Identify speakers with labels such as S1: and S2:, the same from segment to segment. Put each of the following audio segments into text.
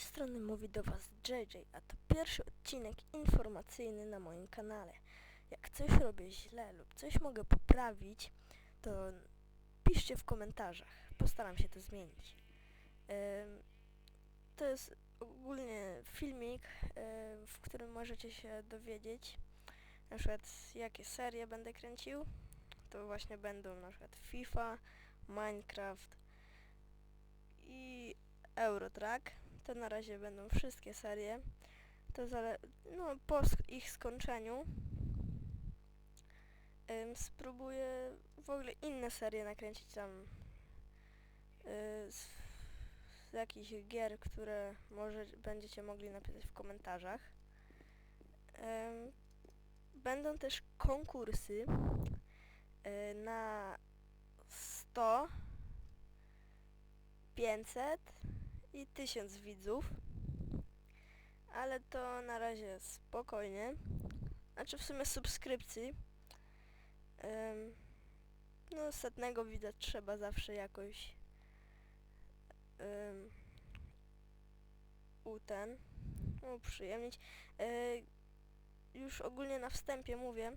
S1: tej strony mówi do Was JJ, a to pierwszy odcinek informacyjny na moim kanale. Jak coś robię źle lub coś mogę poprawić, to piszcie w komentarzach. Postaram się to zmienić. To jest ogólnie filmik, w którym możecie się dowiedzieć, na przykład jakie serie będę kręcił. To właśnie będą na przykład FIFA, Minecraft i Eurotrack. To na razie będą wszystkie serie. To zale no, po ich skończeniu ym, spróbuję w ogóle inne serie nakręcić tam y, z, z jakichś gier, które może będziecie mogli napisać w komentarzach. Ym, będą też konkursy y, na 100 500 i 1000 widzów. Ale to na razie spokojnie. Znaczy w sumie subskrypcji. Ym, no setnego widać trzeba zawsze jakoś ym, u ten uprzyjemnić. Yy, już ogólnie na wstępie mówię,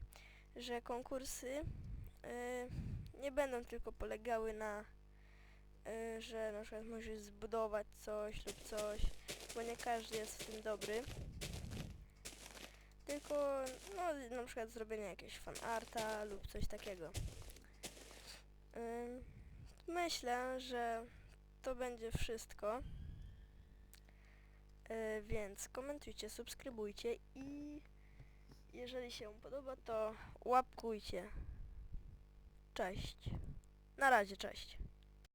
S1: że konkursy yy, nie będą tylko polegały na że na przykład musisz zbudować coś lub coś, bo nie każdy jest w tym dobry. Tylko no, na przykład zrobienie jakiegoś fanarta lub coś takiego. Myślę, że to będzie wszystko. Y, więc komentujcie, subskrybujcie i jeżeli się podoba, to łapkujcie. Cześć. Na razie, cześć.